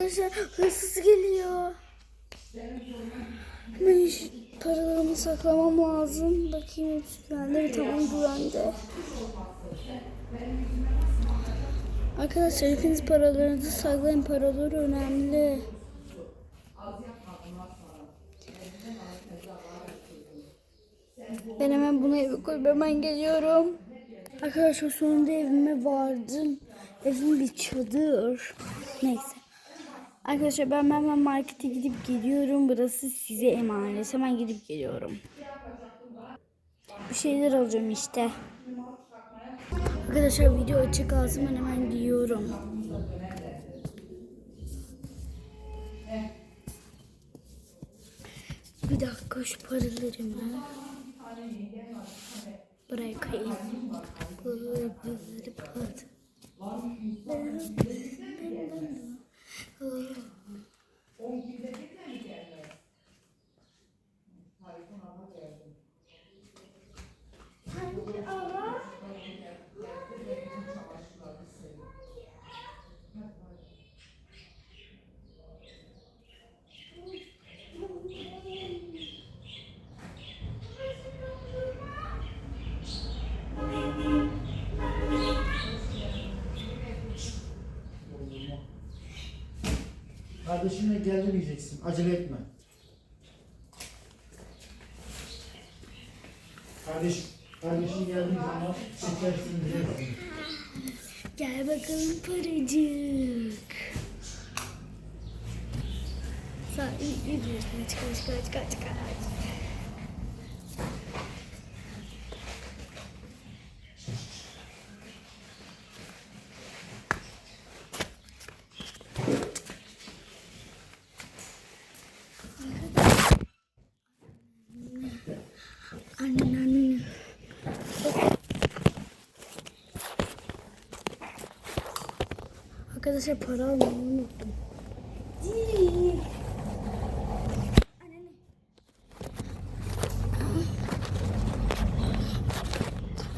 Arkadaşlar hırsız geliyor. Ben paralarımı saklamam lazım. Bakayım hepsi güvende mi? Tamam güvende. Arkadaşlar hepiniz paralarınızı saklayın. Paralar önemli. Ben hemen bunu eve koyup hemen geliyorum. Arkadaşlar sonunda evime vardım. Evim bir çadır. Neyse. Arkadaşlar ben hemen markete gidip geliyorum. Burası size emanet. Hemen gidip geliyorum. Bir şeyler alacağım işte. Arkadaşlar video açık kalsın ben hemen giyiyorum. Bir dakika şu paralarımı. Buraları buraları pat. Kardeşimle geldi diyeceksin. Acele etme. Kardeş, kardeşin geldiği zaman çekersin diyeceksin. Gel bakalım paracık. Sen iyi gidiyor. Kaç kaç kaç kaç kaç. Anne anne. Arkadaşlar para almayı unuttum.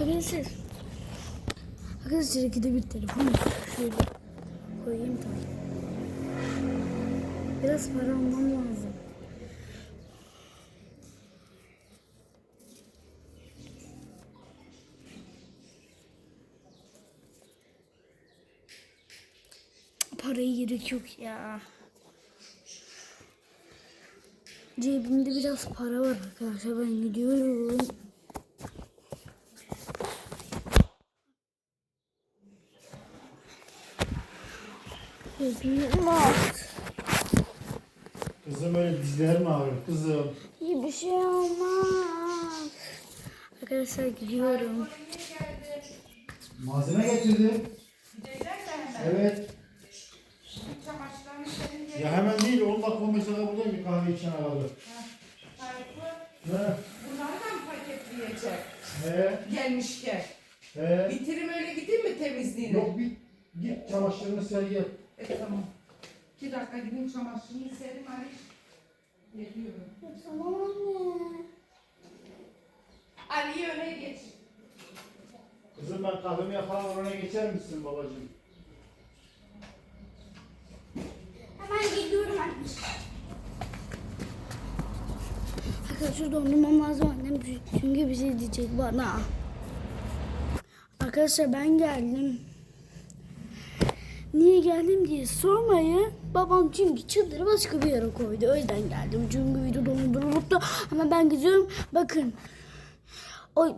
Arkadaşlar. Arkadaşlar ikide bir telefon şöyle koyayım da. Biraz para almam lazım. Gerek yok ya. Cebimde biraz para var arkadaşlar. Ben gidiyorum. Cebim var. Kızım öyle dizlerim ağrıyor kızım. İyi bir şey olmaz. Arkadaşlar gidiyorum. Malzeme getirdi. Evet. Ya hemen değil 10 dakika 15 dakika buradayım bir kahve içen aradı. tarifı. He. Bunları da mı paketleyecek? He. Gelmişken. He. Bitireyim öyle gideyim mi temizliğine? Yok bir git çamaşırını ser gel. E tamam. İki dakika gideyim çamaşırını serim Ali. Geliyorum. Tamam anne. Ali'yi öne geç. Kızım ben kahvemi yapalım oraya geçer misin babacığım? Hemen gidiyorum anne. Arkadaşlar dondurmam lazım annem çünkü bir şey diyecek bana. Arkadaşlar ben geldim. Niye geldim diye sormayın. Babam çünkü çadırı başka bir yere koydu. O yüzden geldim. Çünkü video donduruluptu. Ama ben gidiyorum. Bakın. O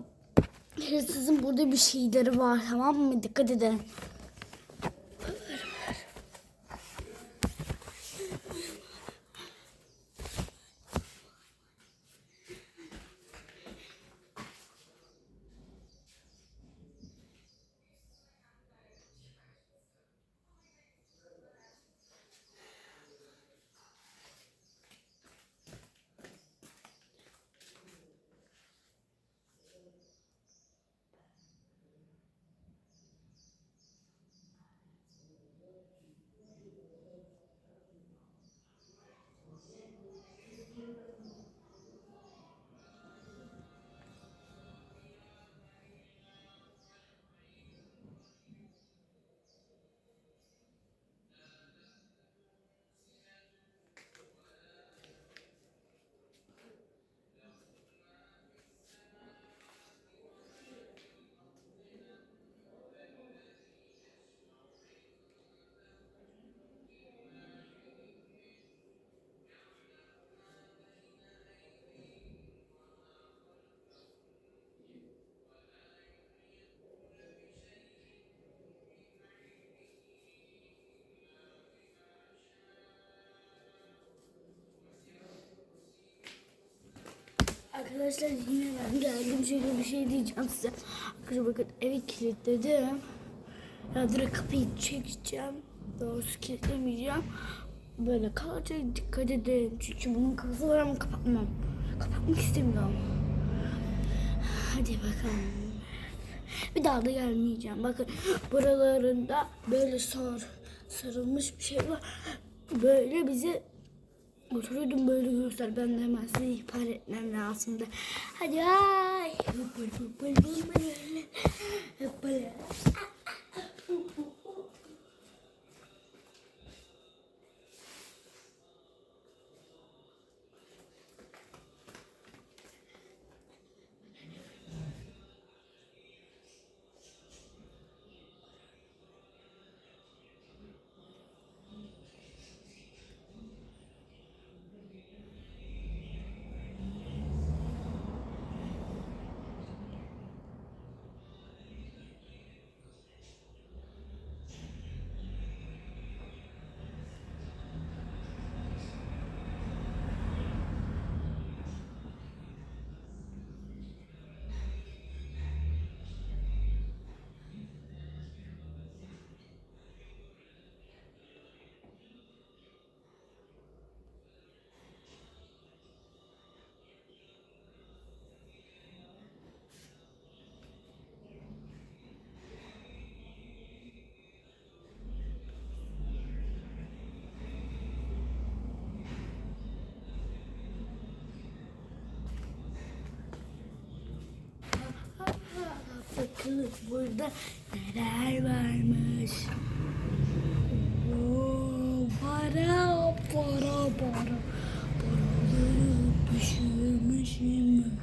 hırsızın burada bir şeyleri var. Tamam mı? Dikkat edin. Arkadaşlar yine ben geldim. Şöyle bir şey diyeceğim size. Arkadaşlar bakın evi kilitledim. Ya direkt kapıyı çekeceğim. Doğrusu kilitlemeyeceğim. Böyle kalacak dikkat edin. Çünkü bunun kafası var ama kapatmam. Kapatmak istemiyorum. Hadi bakalım. Bir daha da gelmeyeceğim. Bakın buralarında böyle sar, sarılmış bir şey var. Böyle bizi oturuyordum böyle göster. Ben de hemen size ihbar etmem lazımdı. Hadi ay. Bakın burada neler varmış. Oo, para, para, para. Paraları düşürmüşüm.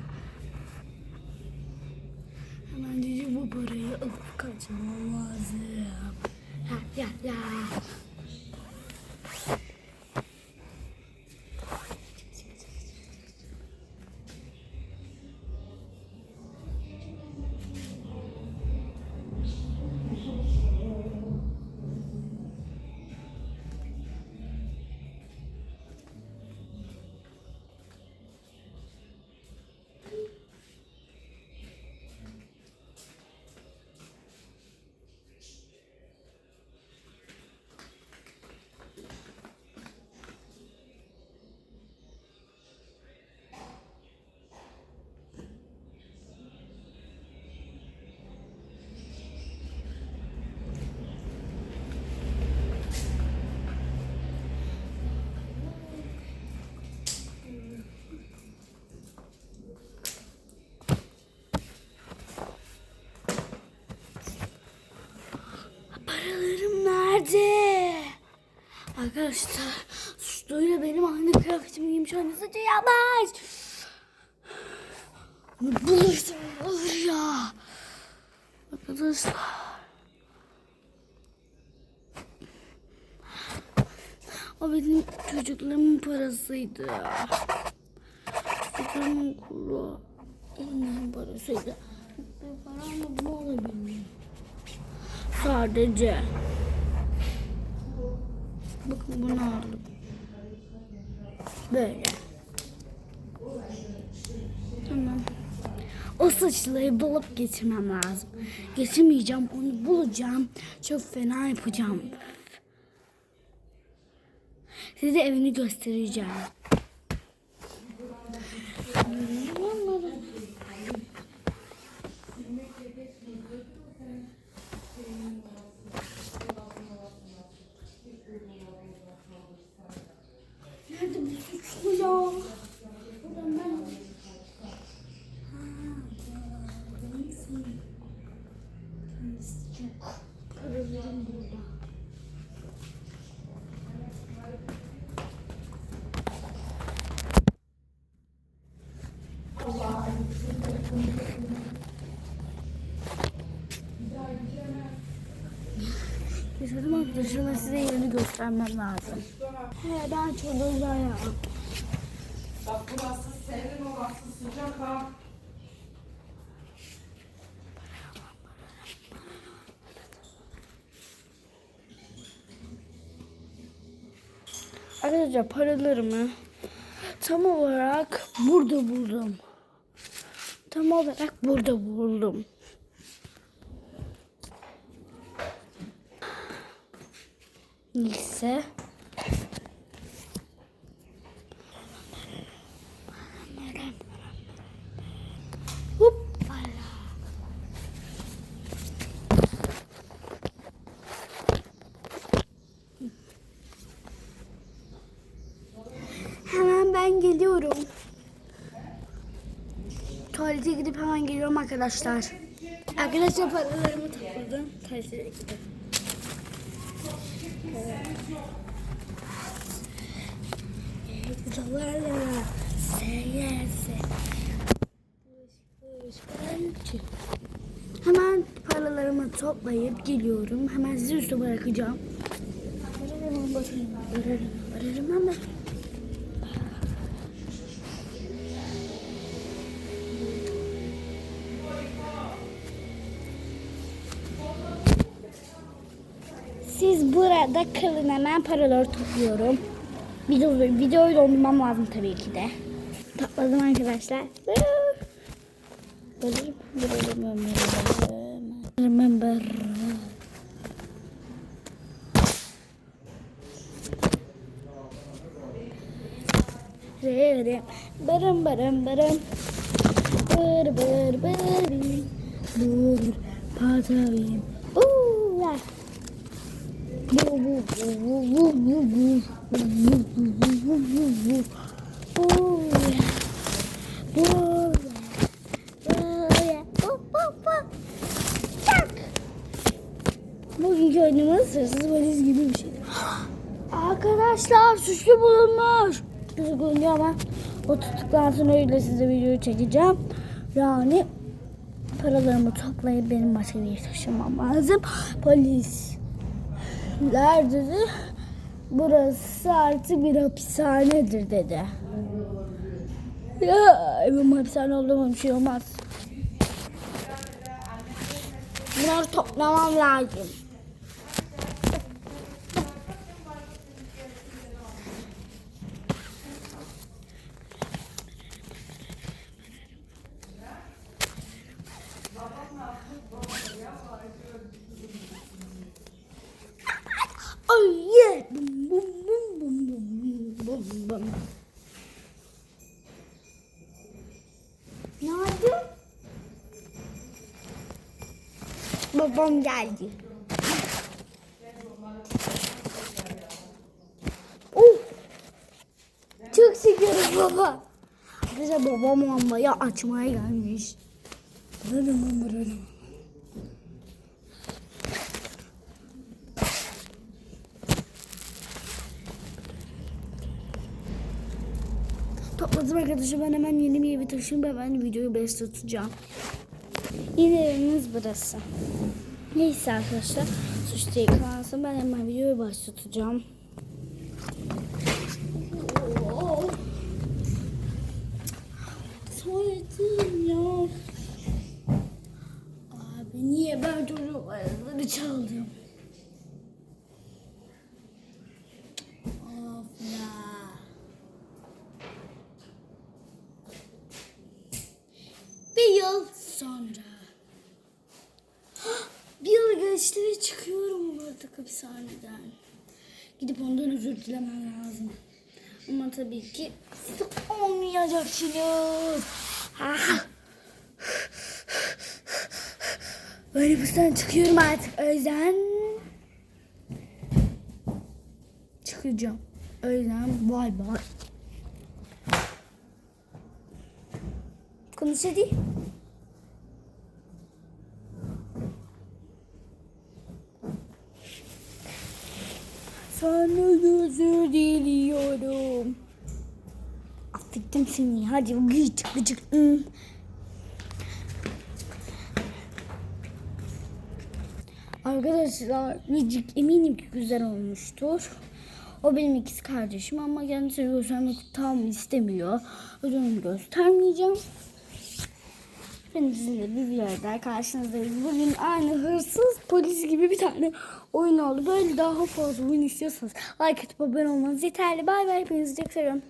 Nerede? Arkadaşlar suçluyla benim aynı kıyafetimi giymiş olması yapmaz. Bunu bulursam olur ya. Arkadaşlar. O benim çocuklarımın parasıydı. Çocuklarımın kuru. Onların parasıydı. Bir paramla bunu alabilir miyim? Sadece. Bakın bunu aldım. Böyle. Tamam. O saçları bulup getirmem lazım. Getirmeyeceğim onu bulacağım. Çok fena yapacağım. Size evini göstereceğim. Nerede bu suçlu ya? Buradan ben Ha, neyse. Neyse, Çok paralarım burada. Yaşadım arkadaşlarıma size yerini göstermem lazım. He ben çocuğum Bak burası serin orası sıcak ha. Arkadaşlar paralarımı tam olarak burada buldum. tam olarak burada buldum. Hoppala. Hemen ben geliyorum. Tuvalete gidip hemen geliyorum arkadaşlar. Arkadaşlar paralarımı topladım. Tuvalete gidip. Hemen paralarımı toplayıp geliyorum. Hemen sizi üstü bırakacağım. Ararım, ararım, ararım, hemen. Siz burada kalın hemen paraları topluyorum. Video, videoyu dondurmam lazım tabii ki de. Topladım arkadaşlar. Remember. Re barım barım barım. Bır bır bır bır. Patavim. Uuu. Bugünkü oyunumuz hırsız valiz gibi bir şey. Arkadaşlar suçlu bulunmuş. Çocuk oynuyor ama o tuttuktan sonra öyle size video çekeceğim. Yani paralarımı toplayıp benim başka bir taşımam lazım. Polis Ler dedi. Burası artık bir hapishanedir dedi. Ya evim hapishane olduğuma bir şey olmaz. Bunları toplamam lazım. Oh yeah! Bum bum bum bum bum bum bum. Ne oldu? Babam geldi. Of! Çok şükür baba. Bize babam lambayı açmaya gelmiş. Rırım rırım. Topladım arkadaşlar ben hemen yeni bir eve taşıyayım ve ben videoyu başlatacağım. Yeni evimiz burası. Neyse arkadaşlar suçta yıkalansın ben hemen videoyu başlatacağım. Tuvaletim ya. Abi niye ben çocuk araları çaldım? Of ya. Bir yıl sonra. Bir yıl geçti ve çıkıyorum artık hapishaneden. Gidip dilemem lazım. Ama tabii ki siz olmayacaksınız. Ah. Böyle buradan çıkıyorum artık. O yüzden çıkacağım. O yüzden bay bay. Konuş hadi. Seni. Hadi gıcık gıcık. Hmm. Arkadaşlar gıcık eminim ki güzel olmuştur. O benim ikiz kardeşim ama kendisini göstermek tam istemiyor. O yüzden göstermeyeceğim. Ben sizinle bir videoda karşınızdayız. Bugün aynı hırsız polis gibi bir tane oyun oldu. Böyle daha fazla oyun istiyorsanız like atıp abone olmanız yeterli. Bay bay. Hepinizi çok seviyorum.